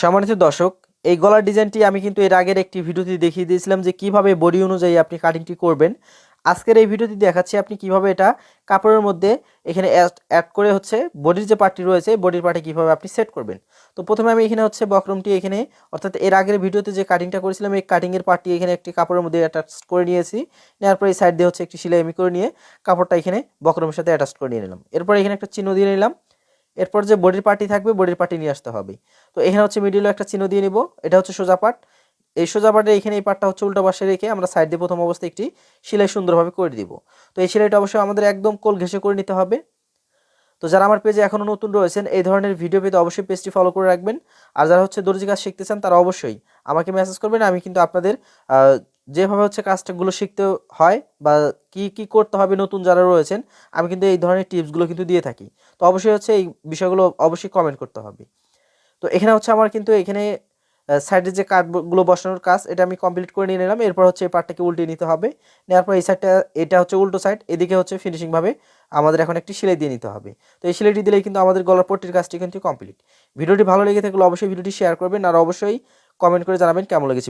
সম্মানিত দর্শক, এই গলার ডিজাইনটি আমি কিন্তু এর আগের একটি ভিডিওতে দেখিয়ে দিয়েছিলাম যে কীভাবে বডি অনুযায়ী আপনি কাটিংটি করবেন। আজকের এই ভিডিওতে দেখাচ্ছি আপনি কীভাবে এটা কাপড়ের মধ্যে এখানে অ্যাড করে হচ্ছে বডির যে পার্টটি রয়েছে, বডির পার্টে কীভাবে আপনি সেট করবেন। তো প্রথমে আমি এখানে হচ্ছে বক্রমটি এখানে, অর্থাৎ এর আগের ভিডিওতে যে কাটিংটা করেছিলাম, এই কাটিংয়ের পার্টটি এখানে একটি কাপড়ের মধ্যে অ্যাটাচ করে নিয়েছি। নেওয়ার পরে এই সাইড দিয়ে হচ্ছে একটি সেলাই আমি করে নিয়ে কাপড়টা এখানে বক্রমের সাথে অ্যাটাচ করে নিয়ে নিলাম। এরপর এখানে একটা চিহ্ন দিয়ে নিলাম। এরপর যে বডির পার্টি থাকবে, বডির পার্টি নিয়ে আসতে হবে। তো এখানে হচ্ছে মিডিলে একটা চিহ্ন দিয়ে নিব। এটা হচ্ছে সোজা পার্ট এই সোজা পার্টের এখানে এই পার্টটা হচ্ছে উল্টো পাশে রেখে আমরা সাইড দিয়ে প্রথম অবস্থায় একটি সেলাই সুন্দরভাবে করে দিব। তো এই সেলাইটা অবশ্যই আমাদের একদম কোল ঘেঁষে করে নিতে হবে। তো যারা আমার পেজে এখনও নতুন রয়েছেন, এই ধরনের ভিডিও পেতে অবশ্যই পেজটি ফলো করে রাখবেন। আর যারা হচ্ছে দর্জি কাজ শিখতে চান, তারা অবশ্যই আমাকে মেসেজ করবেন। আমি কিন্তু আপনাদের যেভাবে হচ্ছে কাজটাগুলো শিখতে হয় বা কি কি করতে হবে নতুন যারা রয়েছেন, আমি কিন্তু এই ধরনের টিপসগুলো কিন্তু দিয়ে থাকি। তো অবশ্যই হচ্ছে এই বিষয়গুলো অবশ্যই কমেন্ট করতে হবে। তো এখানে হচ্ছে আমার কিন্তু এখানে সাইডে যে কাঠগুলো বসানোর কাজ, এটা আমি কমপ্লিট করে নিয়ে নিলাম। এরপর হচ্ছে এই পার্টটাকে উল্টিয়ে নিতে হবে। নেওয়ার পর এই সাইডটা এটা হচ্ছে উল্টো সাইড এদিকে হচ্ছে ফিনিশিংভাবে আমাদের এখন একটি সেলাই দিয়ে নিতে হবে। তো এই সেলাইটি দিলেই কিন্তু আমাদের গলার পট্টির কাজটি কিন্তু কমপ্লিট ভিডিওটি ভালো লেগে থাকলে অবশ্যই ভিডিওটি শেয়ার করবেন আর অবশ্যই কমেন্ট করে জানাবেন কেমন লেগেছে